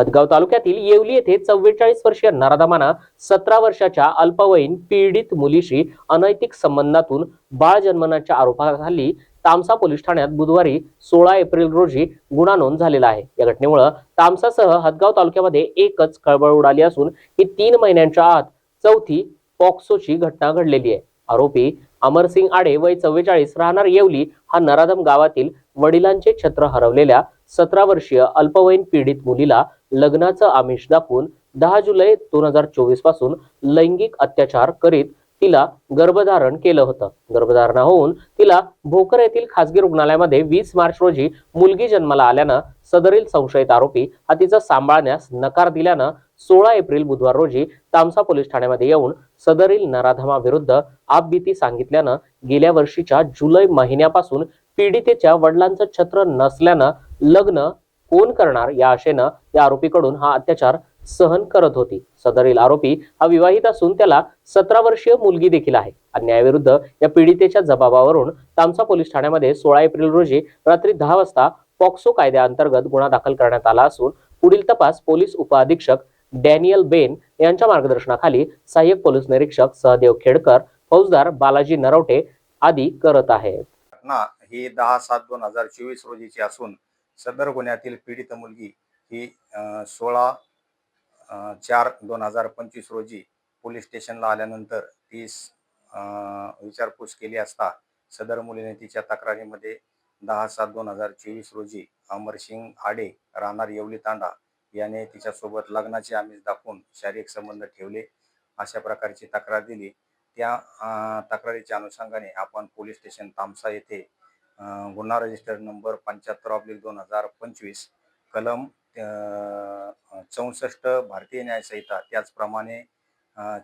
हदगाव तालुक्यातील येवली येथे चव्वेचाळीस वर्षीय नरादमाना सतरा वर्षाच्या अल्पवयीन पीडित मुलीशी अनैतिक संबंधातून बाळ जन्मनाच्या आरोपाखाली तामसा पोलीस ठाण्यात बुधवारी सोळा एप्रिल रोजी गुन्हा नोंद झालेला आहे. या घटनेमुळे तामसासह हदगाव तालुक्यामध्ये एकच खळबळ उडाली असून ही तीन महिन्यांच्या आत चौथी पॉक्सोची घटना घडलेली आहे. आरोपी अमरसिंग आडे वय चव्वेचाळीस राहणार येवली हा नराधम गावातील वडिलांचे छत्र हरवलेल्या सतरा वर्षीय अल्पवयीन पीडित मुलीला लग्नाचं आमिष दाखवून दहा जुलै दोन हजार चोवीसपासून लैंगिक अत्याचार करीत तिला गर्भधारण केलं होतं. गर्भधारणा होऊन तिला भोकर येथील खासगी रुग्णालयामध्ये वीस मार्च रोजी मुलगी जन्माला आल्यानं सदरील संशयित आरोपी हा तिचा सांभाळण्यास नकार दिल्यानं सोळा एप्रिल बुधवार रोजी तामसा पोलीस ठाण्यामध्ये येऊन सदरील नराधमाविरुद्ध आपबीती सांगितल्यानं गेल्या वर्षीच्या जुलै महिन्यापासून पीडितेच्या वडिलांचं छत्र नसल्यानं लग्न कोण करणार या आशेनं या आरोपीकडून हा अत्याचार सहन करत होती. सदरील आरोपी हा विवाहित असून त्याला सतरा वर्षीय मुलगी देखील आहे. अन्यायाविरुद्ध या पीडितेच्या जबाबावरून तामसा पोलीस ठाण्यामध्ये सोळा एप्रिल रोजी रात्री दहा वाजता पॉक्सो कायद्याअंतर्गत गुन्हा दाखल करण्यात आला असून पुढील तपास पोलीस उपअधीक्षक डॅनियल बेन यांच्या मार्गदर्शनाखाली सहाय्यक पोलीस निरीक्षक सहदेव खेडकर फौजदार बालाजी नरवटे आदी करत आहेत. घटना ही दहा सात दोन हजार चोवीस रोजीची असून सदर गुन्ह्यातील पीडित मुलगी ही सोळा चार दोन हजार पंचवीस रोजी पोलीस स्टेशनला आल्यानंतर तीस विचारपूस केली असता सदर मुलीने तिच्या तक्रारीमध्ये दहा सात दोन हजार चोवीस रोजी अमरसिंग आडे राहणार येवली तांडा याने तिच्यासोबत लग्नाचे आमिष दाखवून शारीरिक संबंध ठेवले. अशा प्रकारची तक्रार दिली. त्या तक्रारीच्या अनुषंगाने आपण पोलीस स्टेशन तामसा येथे गुन्हा रजिस्टर नंबर पंच्याहत्तर ऑब्लिक दोन हजार पंचवीस कलम चौसष्ट भारतीय न्यायसंहिता त्याचप्रमाणे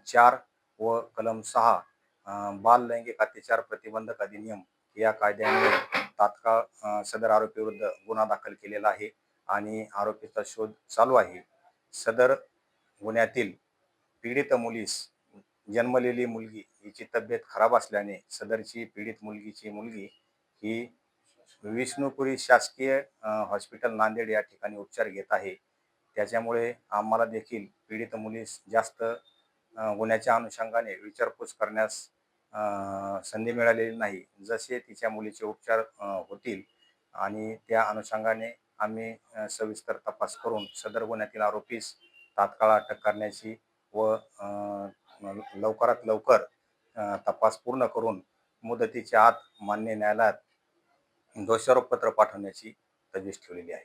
चार व कलम सहा बाल लैंगिक अत्याचार प्रतिबंधक अधिनियम या कायद्याने तात्काळ सदर आरोपीविरुद्ध गुन्हा दाखल केलेला आहे आणि आरोपीचा शोध चालू आहे. सदर गुन्ह्यातील पीडित मुलीस जन्मलेली मुलगी हिची तब्येत खराब असल्याने सदरची पीडित मुलगीची मुलगी ही विष्णुपुरी शासकीय हॉस्पिटल नांदेड या ठिकाणी उपचार घेत आहे. त्याच्यामुळे आम्हाला देखील पीडित मुलीस जास्त गुन्ह्याच्या अनुषंगाने विचारपूस करण्यास संधी मिळालेली नाही. जसे तिच्या मुलीचे उपचार होतील आणि त्या अनुषंगाने आम्ही सविस्तर तपास करून सदर गुन्ह्यातील आरोपीस तात्काळ अटक करण्याची व लवकरात लवकर तपास पूर्ण करून मुदतीच्या आत मान्य न्यायालयात दोषारोपपत्र पाठवण्याची तजवीज ठेवलेली आहे.